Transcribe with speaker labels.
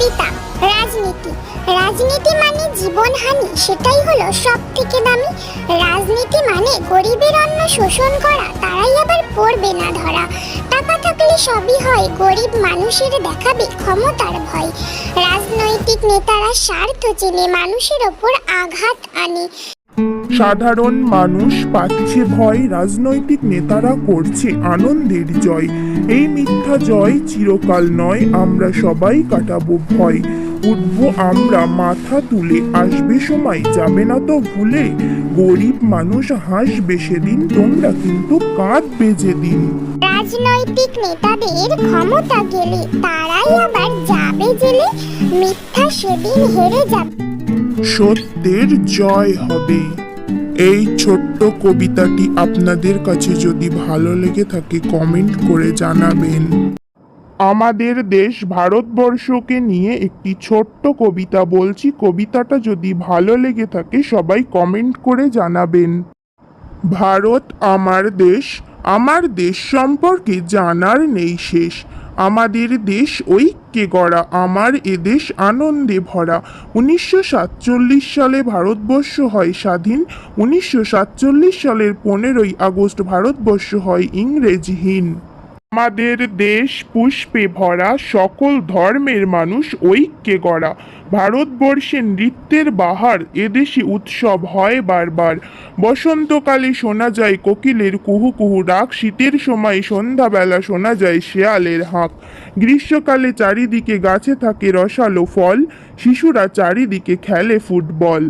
Speaker 1: কবিতা, রাজনীতি। রাজনীতি মানে জীবনহানি, সেটাই হলো সব থেকে দামি। রাজনীতি মানে গরিবের অন্ন শোষণ করা, তারাই আবার পড়বে না ধরা। টাকা থাকলে সবই হয়, গরিব মানুষের দেখাবে ক্ষমতার ভয়। রাজনৈতিক নেতারা স্বার্থ চেনে, মানুষের ওপর আঘাত আনে।
Speaker 2: সাধারণ মানুষ পাচ্ছে ভয় রাজনৈতিক নেতারা করছে আনন্দের জয়। এই মিথ্যা জয় চিরকাল নয় আমরা সবাই কাটাবো ভয়। উঠব আমরা মাথা তুলে আসবে সময় যাবে না তো ভুলে। গরিব মানুষ হাসবে সেদিন তোমরা কিন্তু কাঁদবে যেদিন।
Speaker 1: রাজনৈতিক নেতাদের ক্ষমতা গেলে তারাই আবার যাবে জেলে। মিথ্যা সেদিন হেরে যাবে।
Speaker 2: সত্যের জয় হবে। এই ছোট্ট কবিতাটি আপনাদের কাছে যদি ভালো লেগে থাকে কমেন্ট করে জানাবেন। আমাদের দেশ ভারতবর্ষকে নিয়ে একটি ছোট্ট কবিতা বলছি। কবিতাটা যদি ভালো লেগে থাকে, সবাই কমেন্ট করে জানাবেন। ভারত আমার দেশ আমার দেশ সম্পর্কে জানার নেই শেষ। আমাদের দেশ ঐক্যে গড়া, আমার এদেশ আনন্দে ভরা। উনিশশো সাতচল্লিশ সালে ভারতবর্ষ হয় স্বাধীন, উনিশশো সাতচল্লিশ সালের পনেরোই আগস্ট ভারতবর্ষ হয় ইংরেজহীন। আমাদের দেশ পুষ্পে ভরা, সকল ধর্মের মানুষ ঐক্যে গড়া। ভারতবর্ষে নৃত্যের বাহার এদেশে উৎসব হয় বারবার। বসন্তকালে শোনা যায় কোকিলের কুহু কুহু ডাক, শীতের সময় সন্ধ্যাবেলা শোনা যায় শেয়ালের হাঁক। গ্রীষ্মকালে চারিদিকে গাছে থাকে রসালো ফল, শিশুরা চারিদিকে খেলে ফুটবল।